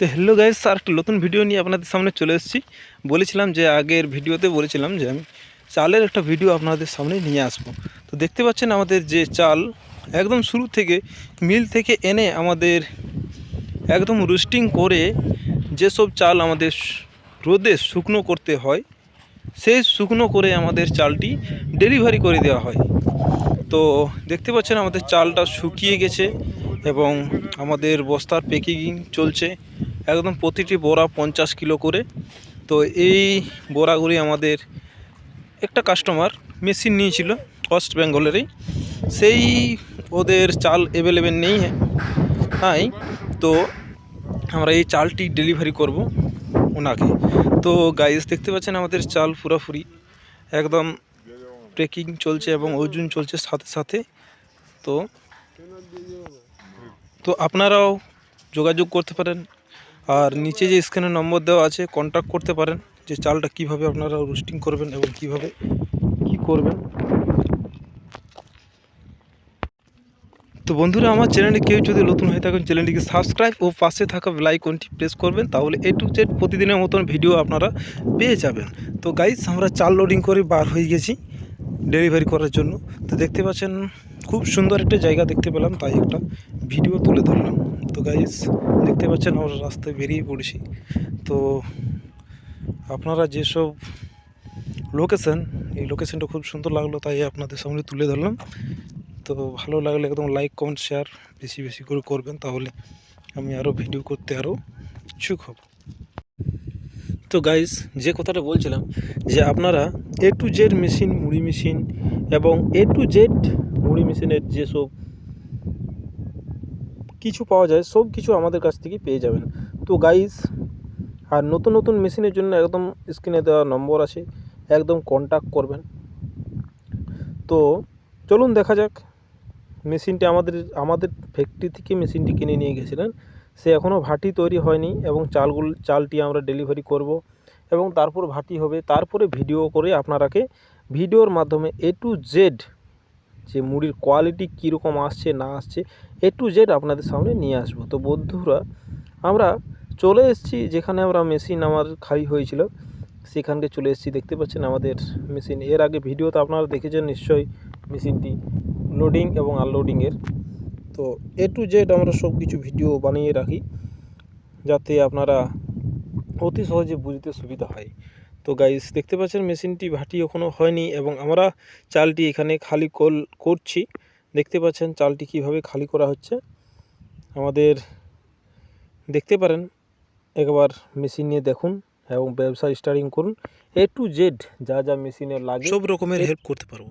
তো hello guys আর একটা নতুন ভিডিও নিয়ে আপনাদের সামনে চলে এসেছি। বলেছিলাম যে আগের ভিডিওতে বলেছিলাম যে আমি চালের একটা ভিডিও আপনাদের সামনে নিয়ে আসব। তো দেখতে পাচ্ছেন আমাদের যে চাল, একদম শুরু থেকে মিল থেকে এনে আমাদের একদম রোস্টিং করে যেসব চাল আমাদের রোদে শুকনো করতে হয়, সেই শুকনো করে আমাদের চালটি ডেলিভারি করে দেওয়া হয়। তো দেখতে পাচ্ছেন আমাদের চালটা শুকিয়ে গেছে এবং আমাদের বস্তার প্যাকিং চলছে। একদম প্রতিটি বড়া পঞ্চাশ কিলো করে। তো এই বড়াগুলি আমাদের একটা কাস্টমার মেশিন নিয়েছিল ওয়েস্ট বেঙ্গলেরই সেই ওদের চাল অ্যাভেলেবেল নেই, নাই। তো আমরা এই চালটি ডেলিভারি করব ওনাকে। তো গাইস দেখতে পাচ্ছেন আমাদের চাল পুরোপুরি একদম ট্রেকিং চলছে এবং ওজন চলছে সাথে সাথে। তো তো আপনারাও যোগাযোগ করতে পারেন। আর নিচে যে স্ক্রিনে নম্বর দেওয়া আছে কন্ট্যাক্ট করতে পারেন যে চালটা কীভাবে আপনারা রোস্টিং করবেন এবং কীভাবে কি করবেন। তো বন্ধুরা, আমার চ্যানেলে কেউ যদি নতুন হয়ে থাকেন চ্যানেলটিকে সাবস্ক্রাইব ও পাশে থাকা লাইকনটি প্রেস করবেন, তাহলে এ টু জেড প্রতিদিনের মতন ভিডিও আপনারা পেয়ে যাবেন। তো গাইস আমরা চাল লোডিং করে বার হয়ে গেছি ডেলিভারি করার জন্য। তো দেখতে পাচ্ছেন, খুব সুন্দর একটা জায়গা দেখতে পেলাম, তাই একটা ভিডিও তুলে ধরলাম। তো গাইস দেখতে পাচ্ছেন আমরা রাস্তায় বেরিয়ে পড়েছি। তো আপনারা যেসব লোকেশন এই লোকেশনটা খুব সুন্দর লাগল, তাই আপনাদের সামনে তুলে ধরলাম। তো ভালো লাগলে একদম লাইক কমেন্ট শেয়ার বেশি বেশি করে করবেন, তাহলে আমি আরও ভিডিও করতে আরও ইচ্ছুক হব। তো গাইস যে কথাটা বলছিলাম যে আপনারা এ টু জেড মেশিন মুড়ি মেশিন এবং এ টু জেড মুড়ি মেশিনের যেসব কিছু পাওয়া যায়, সব কিছু আমাদের কাছ থেকে পেয়ে যাবেন। তো গাইস আর নতুন নতুন মেশিনের জন্য একদম স্ক্রিনে দেওয়া নম্বর আছে, একদম কন্ট্যাক্ট করবেন। তো চলুন দেখা যাক, মেশিনটি আমাদের আমাদের ফ্যাক্টরি থেকে মেশিনটি কিনে নিয়ে গেছিলেন। সে এখনও ভাটি তৈরি হয়নি এবং চালগুলো, চালটি আমরা ডেলিভারি করব এবং তারপর ভাটি হবে। তারপরে ভিডিও করে আপনারাকে ভিডিওর মাধ্যমে এ টু জেড যে মুড়ির কোয়ালিটি কীরকম আসছে, না আসছে এ টু জেড আপনাদের সামনে নিয়ে আসব। তো বন্ধুরা, আমরা চলে এসেছি যেখানে আমরা মেশিন আমার খালি হয়েছিল সেখানকে চলে এসেছি। দেখতে পাচ্ছেন আমাদের মেশিন এর আগে ভিডিওতে আপনারা দেখেছেন নিশ্চয়ই মেশিনটি লোডিং এবং আনলোডিংয়ের তো এ টু জেড আমরা সব কিছু ভিডিও বানিয়ে রাখি, যাতে আপনারা অতি সহজে বুঝতে সুবিধা হয়। তো গাইস দেখতে পাচ্ছেন মেশিনটি ভাটি এখনও হয়নি এবং আমরা চালটি এখানে খালি কল করছি। দেখতে পাচ্ছেন চালটি কীভাবে খালি করা হচ্ছে। আমাদের দেখতে পারেন একবার মেশিন নিয়ে দেখুন এবং ব্যবসা স্টার্টিং করুন। এ টু জেড যা যা মেশিনে লাগে সব রকমের হেল্প করতে পারব।